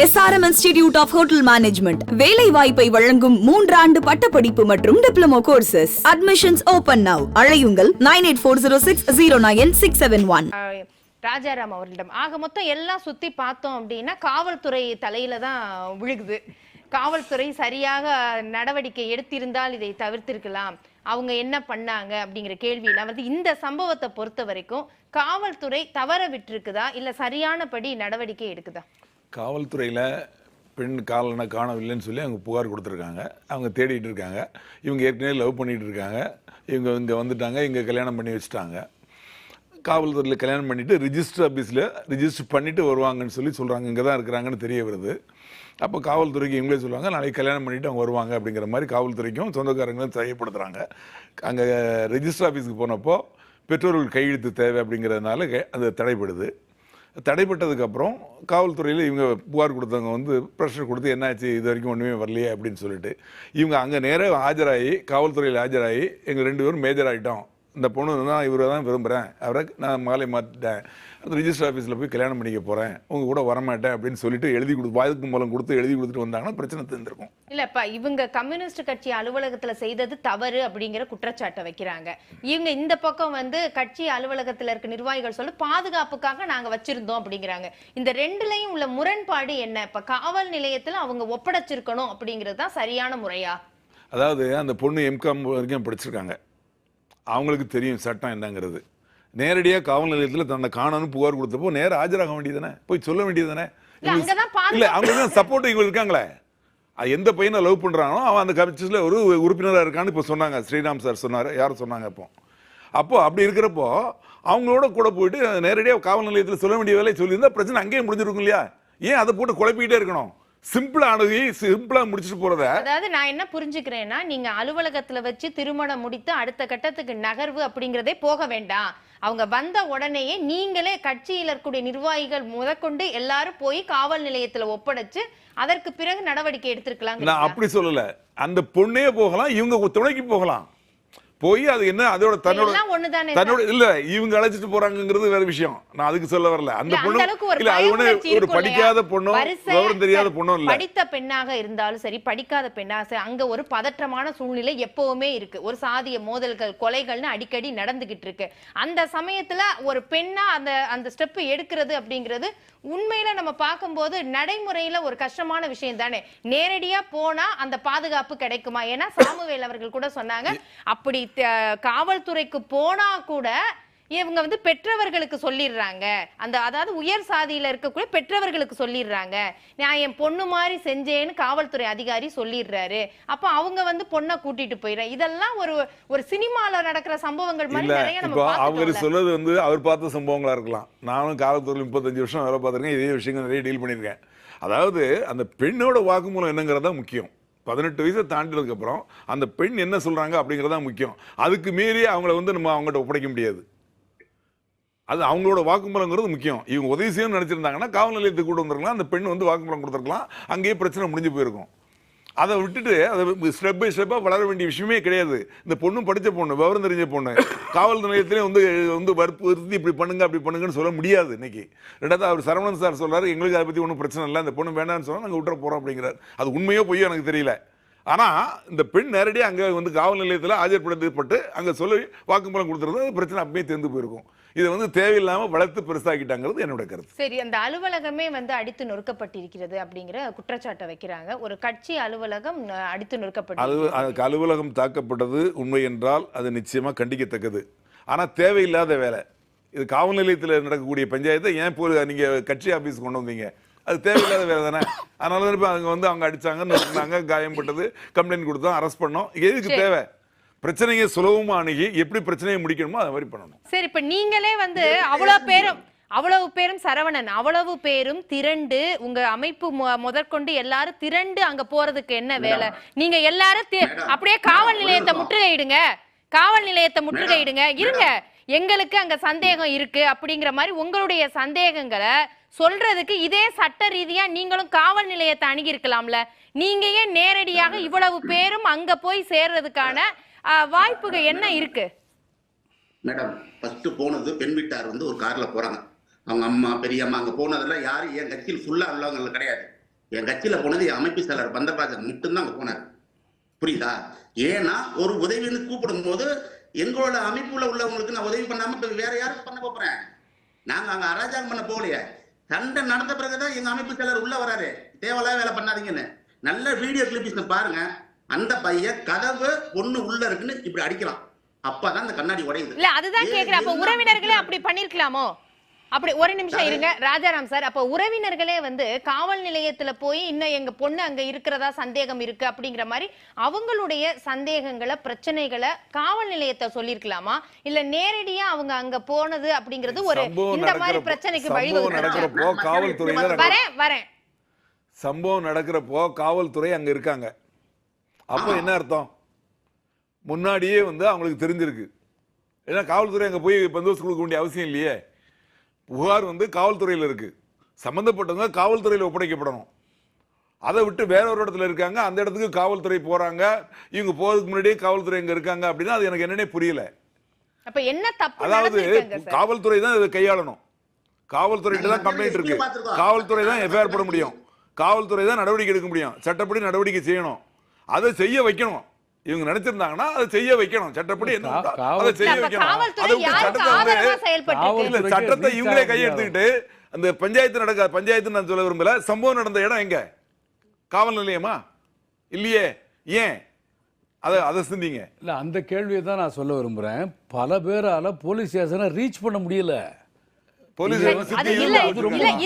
SRM institute of hotel management வேலை வாய்ப்பை வழங்கும் மூன்றாண்டு பட்டப்படிப்பு மற்றும் diploma courses admissions open now அழையுங்கள். Nine eight four zero six zero nine six seven one Rajaram அவர்களிடம். ஆக மொத்தம் எல்லாம் சுத்தி பார்த்தோம் அப்படின்னா காவல்துறை தலையில தான் விழுகுது. காவல்துறை சரியாக நடவடிக்கை எடுத்திருந்தால் இதை தவிர்த்திருக்கலாம். அவங்க என்ன பண்ணாங்க அப்படிங்கிற கேள்வியில் வந்து இந்த சம்பவத்தை பொறுத்த வரைக்கும் காவல்துறை தவற விட்டிருக்குதா? இல்லை சரியானபடி நடவடிக்கை எடுக்குதா? காவல்துறையில் பெண் காலனை காணவில்லைன்னு சொல்லி அவங்க புகார் கொடுத்துருக்காங்க. அவங்க தேடிட்டு இருக்காங்க. இவங்க ஏற்கனவே லவ் பண்ணிகிட்டு இருக்காங்க. இவங்க இங்கே வந்துட்டாங்க. இங்கே கல்யாணம் பண்ணி வச்சுட்டாங்க. காவல்துறையில் கல்யாணம் பண்ணிவிட்டு ரிஜிஸ்டர் ஆஃபீஸில் ரிஜிஸ்டர் பண்ணிவிட்டு வருவாங்கன்னு சொல்லி சொல்கிறாங்க இங்கே தான் இருக்கிறாங்கன்னு தெரிய வருது. அப்போ காவல்துறைக்கு இவங்களே சொல்லுவாங்க நாளைக்கு கல்யாணம் பண்ணிவிட்டு அவங்க வருவாங்க. அப்படிங்கிற மாதிரி காவல்துறைக்கும் சொந்தக்காரங்களும் தெரியப்படுத்துகிறாங்க அங்கே ரெஜிஸ்டர் ஆஃபீஸுக்கு போனப்போ பெற்றோர்கள் கையெழுத்து தேவை அப்படிங்கிறதுனால கே- அது தடைப்படுது தடைப்பட்டதுக்கப்புறம் காவல்துறையில் இவங்க புகார் கொடுத்தவங்க வந்து ப்ரெஷர் கொடுத்து என்னாச்சு? இது வரைக்கும் ஒன்றுமே வரலையே? அப்படின்னு சொல்லிட்டு இவங்க அங்கே நேராக ஆஜராகி காவல்துறையில் ஆஜராகி எங்கள் ரெண்டு பேரும் மேஜர் ஆகிட்டோம் இந்த பொண்ணு தான் இவரை தான் விரும்புகிறேன் அவரை நான் மாலை மாற்றிட்டேன் அந்த ரிஜிஸ்டர் ஆஃபீஸில் போய் கல்யாணம் பண்ணிக்க போகிறேன் உங்கள் கூட வரமாட்டேன். அப்படின்னு சொல்லிட்டு எழுதி கொடு வாய்க்கு மூலம் கொடுத்து எழுதி கொடுத்துட்டு வந்தாங்கன்னா பிரச்சனை தெரிஞ்சிருக்கும் இல்லப்பா இவங்க கம்யூனிஸ்ட் கட்சி அலுவலகத்துல செய்தது தவறு அப்படிங்கிற குற்றச்சாட்டை வைக்கிறாங்க. இவங்க இந்த பக்கம் வந்து கட்சி அலுவலகத்துல இருக்க நிர்வாகிகள் சொல்லி பாதுகாப்புக்காக நாங்க வச்சிருந்தோம் அப்படிங்கிறாங்க. இந்த ரெண்டுலயும் உள்ள முரண்பாடு என்ன? இப்ப காவல் நிலையத்துல அவங்க ஒப்படைச்சிருக்கணும் அப்படிங்கிறது தான் சரியான முறையா? அதாவது அந்த பொண்ணு எம்காம் வரைக்கும் படிச்சிருக்காங்க. அவங்களுக்கு தெரியும் சட்டம் என்னங்கிறது. நேரடியாக காவல் நிலையத்தில் தன்னை காணணும் புகார் கொடுத்தப்போ நேரா ஆஜராக வேண்டியதுதானே? போய் சொல்ல வேண்டியதுதானே? இல்ல, அவங்க தான் சப்போர்ட் இவங்க இருக்காங்களே? அது எந்த பையனை லவ் பண்ணுறானோ அவன் அந்த கட்சியில் ஒரு உறுப்பினராக இருக்கான்னு இப்போ சொன்னாங்க. ஸ்ரீராம் சார் சொன்னார். யாரும் சொன்னாங்க இப்போ அப்போ அப்படி இருக்கிறப்போ அவங்களோட கூட போயிட்டு நேரடியாக காவல் நிலையத்தில் சொல்ல வேண்டிய வேலையை சொல்லியிருந்தா பிரச்சனை அங்கேயே முடிஞ்சிருக்கும் இல்லையா? ஏன் அதை போட்டு குழப்பிக்கிட்டே இருக்கணும்? சிம்பிளா அணுகி சிம்பிளா முடிச்சுட்டு போறத. அதாவது நான் என்ன புரிஞ்சுக்கிறேன்னா நீங்க அலுவலகத்துல வச்சு திருமணம் முடித்து அடுத்த கட்டத்துக்கு நகர்வு அப்படிங்கறதே போக வேண்டாம். அவங்க வந்த உடனேயே நீங்களே கட்சியில் இருக்கக்கூடிய நிர்வாகிகள் முதற்கொண்டு எல்லாரும் போய் காவல் நிலையத்துல ஒப்படைச்சு அதற்கு பிறகு நடவடிக்கை எடுத்திருக்கலாம் நான் அப்படி சொல்லல. அந்த பொண்ணே போகலாம் இவங்க துணைக்கு போகலாம். போய் அது என்ன அதோட தன்னோட தன்னோட இல்ல இவங்க அழைச்சிட்டு போறாங்கங்கிறது வேற விஷயம். நான் அதுக்கு சொல்ல வரல. அந்த பொண்ணு இல்ல அது ஒண்ணு ஒரு படிக்காத? பொண்ணும் விவரம் தெரியாத பொண்ணும் இல்ல. படித்த பெண்ணாக இருந்தாலும் சரி படிக்காத பெண்ணாக சரி, அங்க ஒரு பதற்றமான சூழ்நிலை எப்பவுமே இருக்கு. ஒரு சாதிய மோதல்கள் கொலைகள்னு அடிக்கடி நடந்துகிட்டு இருக்கு. அந்த சமயத்துல ஒரு பெண்ணா அந்த அந்த ஸ்டெப் எடுக்கிறது அப்படிங்கிறது உண்மையில நம்ம பார்க்கும்போது நடைமுறையில ஒரு கஷ்டமான விஷயம் தானே? நேரடியா போனா அந்த பாதுகாப்பு கிடைக்குமா? ஏன்னா சாமுவேல் அவர்கள் கூட சொன்னாங்க அப்படி காவல்துறைக்கு போனா கூட இவங்க வந்து பெற்றவர்களுக்கு சொல்லிடுறாங்க. அந்த அதாவது உயர் சாதியில இருக்கக்கூடிய பெற்றவர்களுக்கு சொல்லிடுறாங்க. நான் என் பொண்ணு மாதிரி செஞ்சேன்னு காவல்துறை அதிகாரி சொல்லிடுறாரு. அப்ப அவங்க வந்து பொண்ணை கூட்டிட்டு போயிடுறேன் இதெல்லாம் ஒரு ஒரு சினிமால நடக்கிற சம்பவங்கள் மாதிரி நிறைய நம்ம அவர். சொல்றது வந்து அவர் பார்த்த சம்பவங்களா இருக்கலாம். நானும் காவல்துறையில் முப்பத்தஞ்சு வருஷம் வேலை பார்த்திருக்கேன். இதே விஷயங்கள் நிறைய டீல் பண்ணியிருக்கேன். அதாவது அந்த பெண்ணோட வாக்குமூலம் என்னங்கிறது தான் முக்கியம். பதினெட்டு வயசை தாண்டினதுக்கு அப்புறம் அந்த பெண் என்ன சொல்றாங்க அப்படிங்கிறது தான் முக்கியம். அதுக்கு மீறி அவங்கள வந்து நம்ம அவங்ககிட்ட ஒப்படைக்க முடியாது. அது அவங்களோட வாக்குமூலங்கிறது முக்கியம். இவங்க உதவி செய்யணும்னு நினச்சிருந்தாங்கன்னா காவல் நிலையத்துக்கு கூட வந்திருக்கலாம். அந்த பெண் வந்து வாக்குமூலம் கொடுத்துருக்கலாம். அங்கேயே பிரச்சனை முடிஞ்சு போயிருக்கும். அதை விட்டுட்டு அதை ஸ்டெப் பை ஸ்டெப்பாக வளர வேண்டிய விஷயமே கிடையாது. இந்த பொண்ணும் படித்த பொண்ணு விவரம் தெரிஞ்ச பொண்ணு. காவல் நிலையத்திலே வந்து வந்து வற்புறுத்தி இப்படி பண்ணுங்க அப்படி பண்ணுங்கன்னு சொல்ல முடியாது இன்னைக்கு. ரெண்டாவது அவர் சரவணன் சார் சொல்கிறார் எங்களுக்கு அதை பற்றி ஒன்றும் பிரச்சனை இல்லை. அந்த பொண்ணு வேண்டாம்னு சொன்னால் நாங்கள் விட்டுற போகிறோம் அப்படிங்கிறார். அது உண்மையோ பொய்யோ எனக்கு தெரியல. ஆனால் இந்த பெண் நேரடியாக அங்கே வந்து காவல் நிலையத்தில் ஆஜர்படுத்தப்பட்டு அங்கே சொல்லி வாக்குமூலம் கொடுத்துருந்தா அது பிரச்சனை அப்பயே தெரிந்து போயிருக்கும். இதை வந்து தேவையில்லாமல் வளர்த்து பெருசாக்கிட்டாங்கிறது என்னோட கருத்து. சரி அந்த அலுவலகமே வந்து அடித்து நொறுக்கப்பட்டிருக்கிறது அப்படிங்கிற குற்றச்சாட்டை வைக்கிறாங்க. ஒரு கட்சி அலுவலகம் அடித்து அதுக்கு அலுவலகம் தாக்கப்பட்டது உண்மை என்றால் அது நிச்சயமாக கண்டிக்கத்தக்கது. ஆனால் தேவையில்லாத வேலை. இது காவல் நிலையத்தில் நடக்கக்கூடிய பஞ்சாயத்தை ஏன் போய் நீங்கள் கட்சி ஆஃபீஸ் கொண்டு வந்தீங்க? அது தேவையில்லாத வேலை தானே? அதனால தான் இப்போ அவங்க வந்து அவங்க அடிச்சாங்க நொறுக்குனாங்க காயம்பட்டது கம்ப்ளைண்ட் கொடுத்தோம் அரெஸ்ட் பண்ணோம். எதுக்கு. தேவை? பிரச்சனையை சுலபமாக அணுகி எப்படி பிரச்சனையை முடிக்கணுமோ அதை மாதிரி பண்ணணும். சரி இப்ப நீங்களே வந்து அவ்வளவு பேரும் அவ்வளவு பேரும் சரவணன் அவ்வளவு பேரும் திரண்டு உங்க அமைப்பு மு- முதற்கொண்டு எல்லாரும் திரண்டு அங்க போறதுக்கு என்ன வேலை? நீங்க எல்லாரும் அப்படியே காவல் நிலையத்தை. முற்றுகையிடுங்க. காவல் நிலையத்தை முற்றுகையிடுங்க. இருங்க. எங்களுக்கு அங்க சந்தேகம் இருக்கு அப்படிங்கிற மாதிரி உங்களுடைய சந்தேகங்களை சொல்றதுக்கு இதே சட்ட ரீதியா நீங்களும் காவல் நிலையத்தை அணுகிருக்கலாம்ல நீங்க ஏன் நேரடியாக இவ்வளவு பேரும் அங்க போய் சேர்றதுக்கான வாய்ப்புகள் என்ன இருக்கு? மேடம் ஃபர்ஸ்ட் போனது பெண் வீட்டார் வந்து ஒரு கார்ல போறாங்க. அவங்க அம்மா பெரியம்மா அங்க போனதெல்லாம் யாரும் என் கட்சியில் ஃபுல்லா உள்ளவங்க கிடையாது. என் கட்சியில போனது என் அமைப்பு செயலர் பந்தராஜன் மட்டும்தான் அங்க போனார். புரியுதா? ஏன்னா ஒரு உதவின்னு கூப்பிடும் போது எங்களோட அமைப்புல உள்ளவங்களுக்கு நான் உதவி பண்ணாம வேற யாருக்கு பண்ண போறேன்? நாங்க அங்க அராஜகம் பண்ண போகலையே. சண்டை நடந்த பிறகுதான் எங்க அமைப்பு செயலர் உள்ள வராரு. தேவையில்லாத வேலை பண்ணாதீங்கன்னு. நல்ல வீடியோ கிளிப்பிஸ் பாருங்க. அந்த பையன் கதவு ஒண்ணு உள்ள இருக்குன்னு இப்படி அடிக்கிறான் அப்பதான் அந்த கண்ணாடி உடையுது. இல்ல அதுதான் கேக்குறேன். அப்ப உறவினர்களே? அப்படி பண்ணிருக்கலாமோ? அப்படி ஒரு நிமிஷம் இருங்க. ராஜாராம் சார் அப்ப உறவினர்களே வந்து காவல் நிலையத்துல போய் இன்னும் எங்க பொண்ணு அங்க இருக்கிறதா சந்தேகம் இருக்கு அப்படிங்கிற மாதிரி அவங்களுடைய சந்தேகங்களை பிரச்சனைகளை காவல் நிலையத்தை சொல்லிருக்கலாமா? இல்ல நேரடியா அவங்க அங்க போனது அப்படிங்கிறது ஒரு சம்பவம் இந்த மாதிரி நடக்கிறப்ப- பிரச்சனைக்கு நடக்கும். வரேன் வரேன். சம்பவம் நடக்கிறப்போ காவல்துறை அங்க இருக்காங்க. அப்போ. என்ன அர்த்தம்? முன்னாடியே வந்து அவங்களுக்கு தெரிஞ்சிருக்கு. ஏன்னா காவல்துறை அங்க போய் பந்தோபஸ்து கொடுக்க வேண்டிய அவசியம் இல்லையே. புகார் வந்து காவல்துறையில இருக்கு. சம்பந்தப்பட்டவங்க காவல்துறையில ஒப்படைக்கப்படணும். அதை விட்டு வேற ஒரு இடத்துல இருக்காங்க. அந்த இடத்துக்கு காவல்துறை போறாங்க. இவங்க போறதுக்கு முன்னாடியே காவல்துறை அங்க இருக்காங்க அப்படின்னா அது எனக்கு என்னன்னே புரியல. அப்ப என்ன தப்பு அதாவது காவல்துறை தான் இதை கையாளணும். காவல்துறைகிட்ட தான் கம்ப்ளைண்ட் இருக்கு. காவல்துறை தான் எஃப்ஐஆர் போட முடியும். காவல்துறை தான் நடவடிக்கை எடுக்க முடியும். சட்டப்படி நடவடிக்கை செய்யணும். அதை செய்ய வைக்கணும். இவங்க நினைச்சிருந்தாங்கன்னா அதை செய்ய வைக்கணும். சட்டப்படி என்ன அதை செய்ய வைக்கணும். அதை சட்டத்தை சட்டத்தை இவங்களே கையெடுத்துக்கிட்டு அந்த பஞ்சாயத்து நடக்க பஞ்சாயத்து நான் சொல்ல விரும்பல. சம்பவம் நடந்த இடம் எங்க? காவல் நிலையமா? இல்லையே. ஏன்? அதை அதை சிந்திங்க. இல்ல அந்த கேள்வியை தான் நான் சொல்ல விரும்புறேன். பல பேரால போலீஸ் ஸ்டேஷனை ரீச் பண்ண முடியல.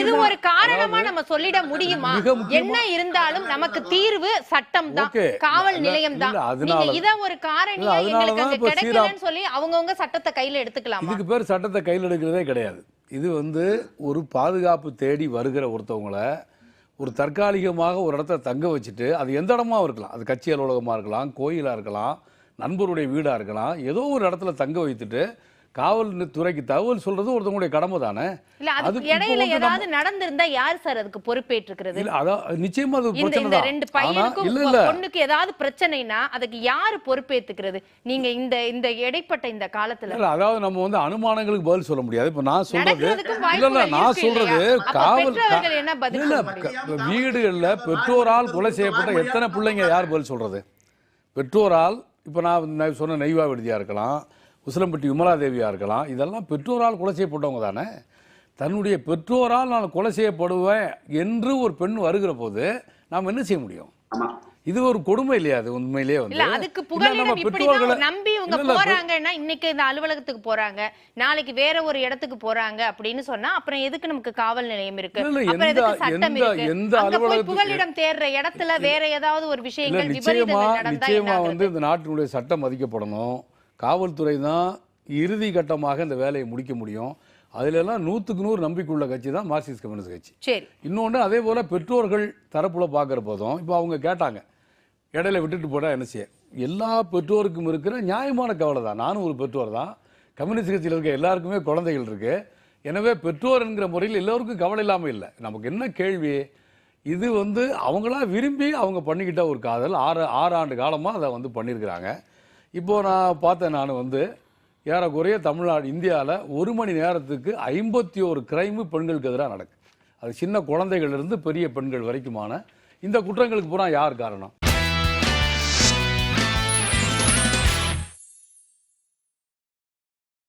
இது ஒரு காரணமா நம்ம சொல்லிட முடியுமா? என்ன இருந்தாலும் நமக்கு தீர்வு சட்டம் தான். காவல் நிலையம் தான். இத ஒரு காரணியா எங்களுக்கு கிடைக்கலன்னு சொல்லி அவங்கவங்க சட்டத்தை கையில எடுத்துக்கலாமா? இதுக்கு பேர் சட்டத்தை கையில் எடுக்கிறதே கிடையாது. இது வந்து ஒரு பாதுகாப்பு தேடி வருகிற ஒருத்தவங்கள ஒரு தற்காலிகமாக ஒரு இடத்த தங்க வச்சுட்டு அது எந்த இடமா இருக்கலாம்? அது கட்சி அலுவலகமாக இருக்கலாம் கோயிலாக இருக்கலாம் நண்பருடைய வீடாக இருக்கலாம் ஏதோ ஒரு இடத்துல தங்க வைத்துட்டு காவல் துறைக்கு தகவல் சொல்றது ஒருத்தவங்களுடைய கடமை தானே? அதுக்கு இடையில ஏதாவது நடந்திருந்தா யார் சார் அதுக்கு பொறுப்பேற்றுக்கிறது? இல்ல அதான் நிச்சயமா அது பிரச்சனை தான். ரெண்டு பையனுக்கும் இல்ல இல்ல. பொண்ணுக்கு ஏதாவது பிரச்சனைனா அதுக்கு யாரு பொறுப்பேத்துக்கிறது நீங்க இந்த இந்த இடைப்பட்ட இந்த காலத்துல. இல்ல அதாவது நம்ம வந்து அனுமானங்களுக்கு பதில் சொல்ல முடியாது. இப்ப நான் சொல்றது இல்ல இல்ல நான் சொல்றது காவல் பெற்றவர்கள் என்ன பதில் இல்ல வீடுகள்ல பெற்றோரால் கொலை செய்யப்பட்ட எத்தனை பிள்ளைங்க யார் பதில் சொல்றது? பெற்றோரால் இப்ப நான் நான் சொன்ன நெய்வா விடுதியா இருக்கலாம் உசிலம்பட்டி விமலா தேவியா இருக்கலாம். இதெல்லாம் பெற்றோரால் கொலை செய்யப்பட்டவங்க தானே. தன்னுடைய பெற்றோரால் நான் கொலை செய்யப்படுவேன் என்று ஒரு பெண் வருகிற போது நாம் என்ன செய்ய முடியும்? இது ஒரு கொடுமை இல்லையா? அது உண்மையிலேயே வந்து. இல்ல அதுக்கு புகலிடம் இப்படிதான் நம்பி இவங்க போறாங்கன்னா இன்னைக்கு இந்த அலுவலகத்துக்கு போறாங்க. நாளைக்கு வேற ஒரு இடத்துக்கு போறாங்க அப்படின்னு சொன்னா அப்புறம் எதுக்கு நமக்கு காவல் நிலையம் இருக்கு? அப்புறம் எந்த- எதுக்கு சட்டம் எந்த- இருக்கு? அலுவலகத்துக்கு- புகலிடம் தேடுற இடத்துல வேற ஏதாவது ஒரு விஷயங்கள் நிச்சயமா விபரீதங்கள் நடந்தா நிச்சயமா? வந்து இந்த நாட்டினுடைய சட்டம் மதிக்கப்படணும். காவல்துறை தான் இறுதி கட்டமாக இந்த வேலையை முடிக்க முடியும். அதுல எல்லாம் நூற்றுக்கு நூறு நம்பிக்கையுள்ள கட்சி தான் மார்க்சிஸ்ட் கம்யூனிஸ்ட் கட்சி. சரி. இன்னொன்று அதே போல பெற்றோர்கள் தரப்புல பார்க்குற போதும். இப்போ அவங்க கேட்டாங்க. இடையில விட்டுட்டு போனா என்ன செய்ய? எல்லா பெற்றோருக்கும் இருக்கிற நியாயமான கவலை தான். நானும் ஒரு பெற்றோர் தான். கம்யூனிஸ்ட் கட்சியில் இருக்க எல்லாருக்குமே குழந்தைகள் இருக்கு. எனவே பெற்றோர் என்கிற முறையில் எல்லோருக்கும் கவலை இல்லாமல் இல்லை. நமக்கு என்ன கேள்வி? இது வந்து அவங்களா விரும்பி அவங்க பண்ணிக்கிட்ட ஒரு காதல். ஆறு ஆறு ஆண்டு காலமாக அதை வந்து பண்ணியிருக்கிறாங்க இப்போ நான் பார்த்தேன் நான் வந்து ஏறக்குறைய தமிழ்நாடு இந்தியாவில் ஒரு மணி நேரத்துக்கு ஐம்பத்தி ஒரு கிரைமு பெண்களுக்கு எதிராக நடக்கு. அது சின்ன குழந்தைகள் இருந்து பெரிய பெண்கள் வரைக்குமான இந்த குற்றங்களுக்கு பூரா யார் காரணம்?